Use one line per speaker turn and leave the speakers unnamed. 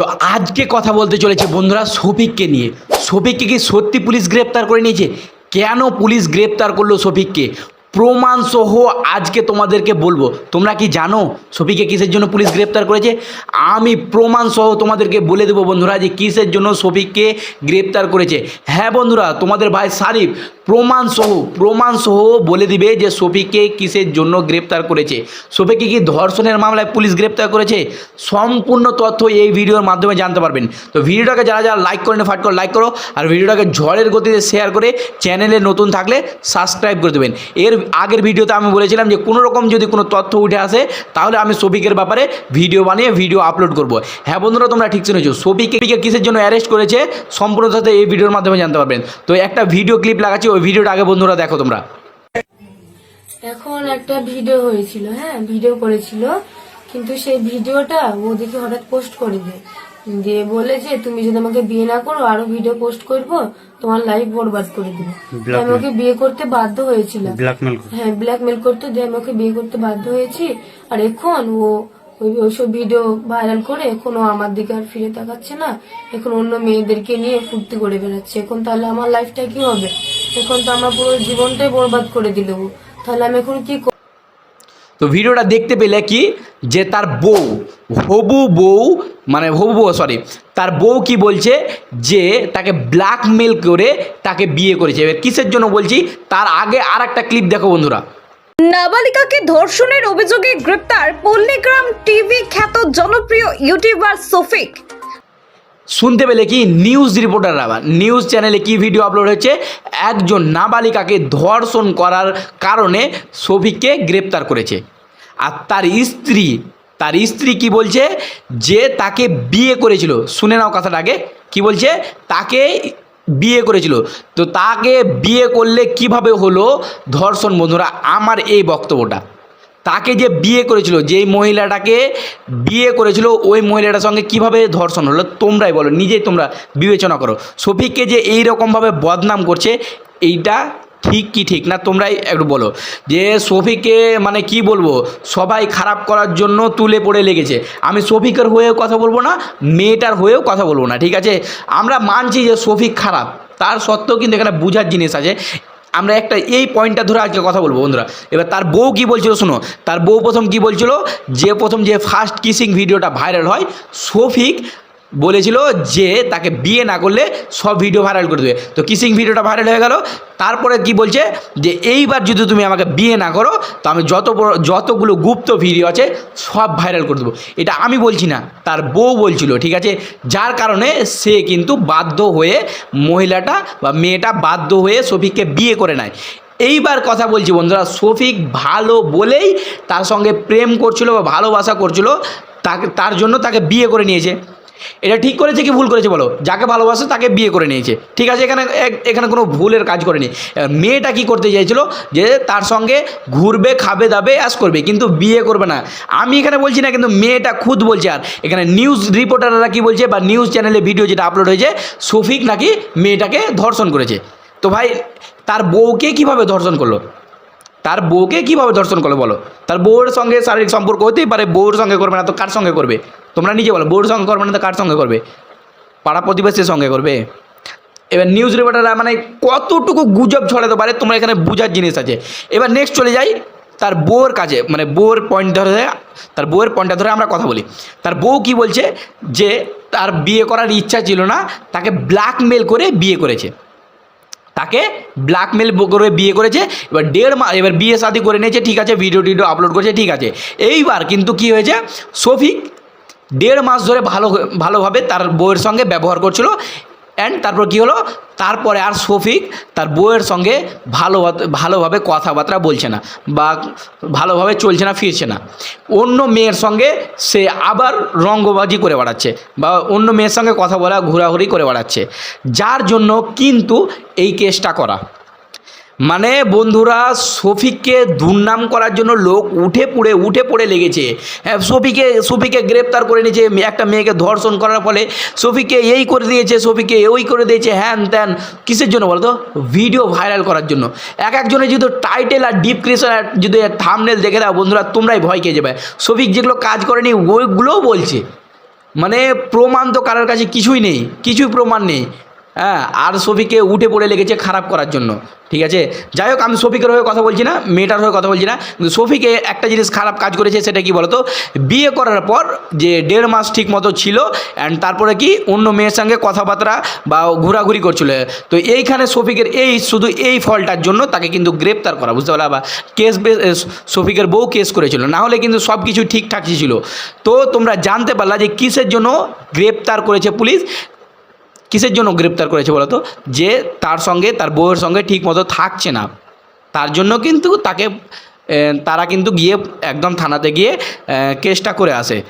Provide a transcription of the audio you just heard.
তো আজকে কথা বলতে চলেছে বন্ধুরা শফিককে নিয়ে। শফিককে কি সত্যি পুলিশ গ্রেপ্তার করে নিয়েছে? কেন পুলিশ গ্রেপ্তার করল শফিককে? প্রমাণ সহ আজকে তোমাদেরকে বলব। তোমরা কি জানো শফিককে কিসের জন্য পুলিশ গ্রেপ্তার করেছে? আমি প্রমাণ সহ তোমাদেরকে বলে দেবো বন্ধুরা যে কিসের জন্য শফিককে গ্রেপ্তার করেছে। হ্যাঁ বন্ধুরা, তোমাদের ভাই সারিফ প্রমাণ সহ প্রমাণ সহ বলে দিবে যে শফিককে কিসের জন্য গ্রেপ্তার করেছে। শফিককে কি ধর্ষণের মামলায় পুলিশ গ্রেপ্তার করেছে? সম্পূর্ণ তথ্য এই ভিডিওর মাধ্যমে জানতে পারবেন। তো ভিডিওটাকে যারা যারা লাইক করেন, ফাট করে লাইক করো আর ভিডিওটাকে ঝড়ের গতিতে শেয়ার করে চ্যানেলে নতুন থাকলে সাবস্ক্রাইব করে দেবেন। এর আগের ভিডিওতে আমি বলেছিলাম যে কোনো রকম যদি কোনো তথ্য উঠে আসে, তাহলে আমি শফিকের ব্যাপারে ভিডিও বানিয়ে ভিডিও আপলোড করব। হ্যাঁ বন্ধুরা, তোমরা ঠিক শুনেছো, শফিককে কিসের জন্য অ্যারেস্ট করেছে? সম্পূর্ণ তথ্য এই ভিডিওর মাধ্যমে জানতে পারবেন। তো একটা ভিডিও ক্লিপ লাগাচ্ছি, ওই ভিডিওটা আগে বন্ধুরা দেখো তোমরা।
এখন একটা ভিডিও হয়েছিল হ্যাঁ ভিডিও করেছিল কিন্তু সেই ভিডিওটা ও দেখে হঠাৎ পোস্ট করে দেয় দিয়ে বলে যে তুমি যদি আমাকে বিয়ে না করো আরও ভিডিও পোস্ট করব তোমার লাইফ বরবাদ করে দিবে। তো আমি ওকে বিয়ে করতে বাধ্য হয়েছিলাম।
ব্ল্যাকমেল
হ্যাঁ ব্ল্যাকমেল করতে দিয়ে আমি ওকে বিয়ে করতে বাধ্য হয়েছি। আর এখন ও ওই ওইসব ভিডিও ভাইরাল করে এখন আমার দিকে আর ফিরে তাকাচ্ছে না। এখন অন্য মেয়েদেরকে নিয়ে ফুর্তি করে বেড়াচ্ছে। এখন তাহলে আমার লাইফটা কি হবে? এখন তো আমার পুরো জীবনটাই বরবাদ করে দিল। তাহলে আমি এখন কি?
তো ভিডিওটা দেখতে পেলে কি? যে তার বউ, হবু বউ মানে হবু বউ সরি তার বউ কি বলছে? যে তাকে ব্ল্যাকমেল করে তাকে বিয়ে করেছে। এবার কিসের জন্য বলছি? তার আগে আর একটা ক্লিপ দেখো বন্ধুরা।
নাবালিকাকে ধর্ষণের অভিযোগে গ্রেপ্তার পল্লীগ্রাম টিভি খ্যাত জনপ্রিয় ইউটিউবার সফিক
শুনতে পেলে কি নিউজ রিপোর্টার আবার নিউজ চ্যানেলে কি ভিডিও আপলোড হয়েছে? একজন নাবালিকাকে ধর্ষণ করার কারণে শফিককে গ্রেপ্তার করেছে। আর তার স্ত্রী তার স্ত্রী কি বলছে? যে তাকে বিয়ে করেছিল। শুনে নাও কথাটা আগে। কি বলছে? তাকে বিয়ে করেছিল। তো তাকে বিয়ে করলে কীভাবে হলো? ধর্ষণ বন্ধুরা, আমার এই বক্তব্যটা। তাকে যে বিয়ে করেছিল, যেই মহিলাটাকে বিয়ে করেছিল, ওই মহিলাটার সঙ্গে কীভাবে ধর্ষণ হলো, তোমরাই বলো, নিজেই তোমরা বিবেচনা করো। শফিককে যে এই রকমভাবে বদনাম করছে, এইটা ঠিক কি ঠিক? না, তোমরাই একটু বলো। যে শফিককে মানে কি বলব? সবাই খারাপ করার জন্য তুলে পড়ে লেগেছে। আমি শফিকের হয়েও কথা বলব না, মেয়েটার হয়েও কথা বলব না, ঠিক আছে? আমরা মানছি যে শফিক খারাপ। তার সত্ত্বেও কিন্তু এখানে বোঝার জিনিস আছে। আমরা একটা এই পয়েন্টটা ধরে আজকে কথা বলব, বন্ধুরা। এবার তার বউ কি বলছিল শোনো? তার বউ প্রথম কি বলছিল? যে প্রথম যে ফার্স্ট কিসিং ভিডিওটা ভাইরাল হয়, শফিক বলেছিল যে তাকে বিয়ে না করলে সব ভিডিও ভাইরাল করে দেবে। তো কিসিং ভিডিওটা ভাইরাল হয়ে গেল। তারপরে কি বলছে? যে এইবার যদি তুমি আমাকে বিয়ে না করো, তো আমি যত যতগুলো গুপ্ত ভিডিও আছে, সব ভাইরাল করে দেবো। এটা আমি বলছি না, তার বউ বলছিল, ঠিক আছে? যার কারণে সে কিন্তু বাধ্য হয়ে মহিলাটা বা মেয়েটা বাধ্য হয়ে শফিককে বিয়ে করে নেয়। এইবার কথা বলছি বন্ধুরা শফিক ভালো বলেই তার সঙ্গে প্রেম করছিল বা ভালোবাসা করছিল, তাকে তার জন্য তাকে বিয়ে করে নিয়েছে। এটা ঠিক করেছে কি ভুল করেছে বলো? যাকে ভালোবাসে তাকে বিয়ে করে নিয়েছে। ঠিক আছে, এখানে এখানে কোনো ভুলের কাজ করেনি। মেয়েটা কি করতে চাইছিল? যে তার সঙ্গে ঘুরবে, খাবে, দাবে অ্যাস করবে, কিন্তু বিয়ে করবে না। আমি এখানে বলছি না, কিন্তু মেয়েটা খুদ বলছে আর। এখানে নিউজ রিপোর্টাররা কি বলছে বা নিউজ চ্যানেলে ভিডিও যেটা আপলোড হয়েছে, শফিক নাকি মেয়েটাকে ধর্ষণ করেছে। তো ভাই, তার বউকে কীভাবে ধর্ষণ করল? তার বউকে কীভাবে ধর্ষণ করল বলো? তার বউর সঙ্গে শারীরিক সম্পর্ক হতেই পারে, বউর সঙ্গে করবে না, তো কার সঙ্গে করবে? তোমরা নিজে বলো, বউর সঙ্গে করবে না, তো কার সঙ্গে করবে? পাড়া প্রতিবেশীর সঙ্গে করবে? এবার নিউজ রিপোর্টাররা মানে কতটুকু গুজব ছড়াতে পারে তোমরা এখানে বোঝার জিনিস আছে। এবার নেক্সট চলে যাই তার বউর কাছে মানে বউয়ের পয়েন্ট ধরে, তার বউয়ের পয়েন্টটা ধরে আমরা কথা বলি। তার বউ কি বলছে? যে তার বিয়ে করার ইচ্ছা ছিল না, তাকে ব্ল্যাকমেল করে বিয়ে করেছে। তাকে ব্ল্যাকমেল করে বিয়ে করেছে। এবার দেড় মাস এবার বিয়ে শাদি করে নিয়েছে, ঠিক আছে ভিডিও টিডিও আপলোড করেছে, ঠিক আছে। এইবার কিন্তু কি হয়েছে, শফিক দেড় মাস ধরে ভালো ভালোভাবে তার বউয়ের সঙ্গে ব্যবহার করছিল। অ্যান্ড তারপর কি হলো তারপরে আর শফিক তার বউয়ের সঙ্গে ভালো ভালোভাবে কথাবার্তা বলছে না বা ভালোভাবে চলছে না, ফিরছে না। অন্য মেয়ের সঙ্গে সে আবার রঙ্গবাজি করে বেড়াচ্ছে বা অন্য মেয়ের সঙ্গে কথা বলা, ঘোরাঘুরি করে বেড়াচ্ছে। যার জন্য কিন্তু এই কেসটা করা। মানে বন্ধুরা, শফিককে দুর্নাম করার জন্য লোক উঠে পড়ে উঠে পড়ে লেগেছে। হ্যাঁ শফিকে শফিকে গ্রেপ্তার করে নিয়েছে, একটা মেয়েকে ধর্ষণ করার ফলে। শফিকে এই করে দিয়েছে শফিকে ওই করে দিয়েছে, হ্যান ত্যান। কিসের জন্য বলতো? ভিডিও ভাইরাল করার জন্য। এক একজনের যদি টাইটেল আর ডিপক্রিপশন আর যদি থামনেল দেখে দাও, বন্ধুরা, তোমরাই ভয় খেয়ে যাবে। শফিক যেগুলো কাজ করেনি, ওইগুলোও বলছে। মানে প্রমাণ তো কারোর কাছে কিছুই নেই, কিছুই প্রমাণ নেই। হ্যাঁ আর সফিকে উঠে পড়ে লেগেছে খারাপ করার জন্য, ঠিক আছে? যাই হোক, আমি সফিকের হয়ে কথা বলছি না, মেয়েটার হয়ে কথা বলছি না, কিন্তু সফিকে একটা জিনিস খারাপ কাজ করেছে সেটা কি বলতো? বিয়ে করার পর যে দেড় মাস ঠিক মতো ছিল অ্যান্ড তারপরে কি অন্য মেয়ের সঙ্গে কথাবার্তা বা ঘোরাঘুরি করছিল। তো এইখানে সফিকের এই, শুধু এই ফলটার জন্য তাকে কিন্তু গ্রেপ্তার করা, বুঝতে পারলা বা? কেস সফিকের বউ কেস করেছিল, না হলে কিন্তু সব কিছু ঠিকঠাকই ছিল। তো তোমরা জানতে পারলা যে কিসের জন্য গ্রেপ্তার করেছে পুলিশ কিসের জন্য গ্রেপ্তার করেছে বলতো? যে তার সঙ্গে, তার বউয়ের সঙ্গে ঠিক মতো থাকছে না। তার জন্য কিন্তু তাকে তারা কিন্তু গিয়ে একদম থানাতে গিয়ে কেসটা করে আসে।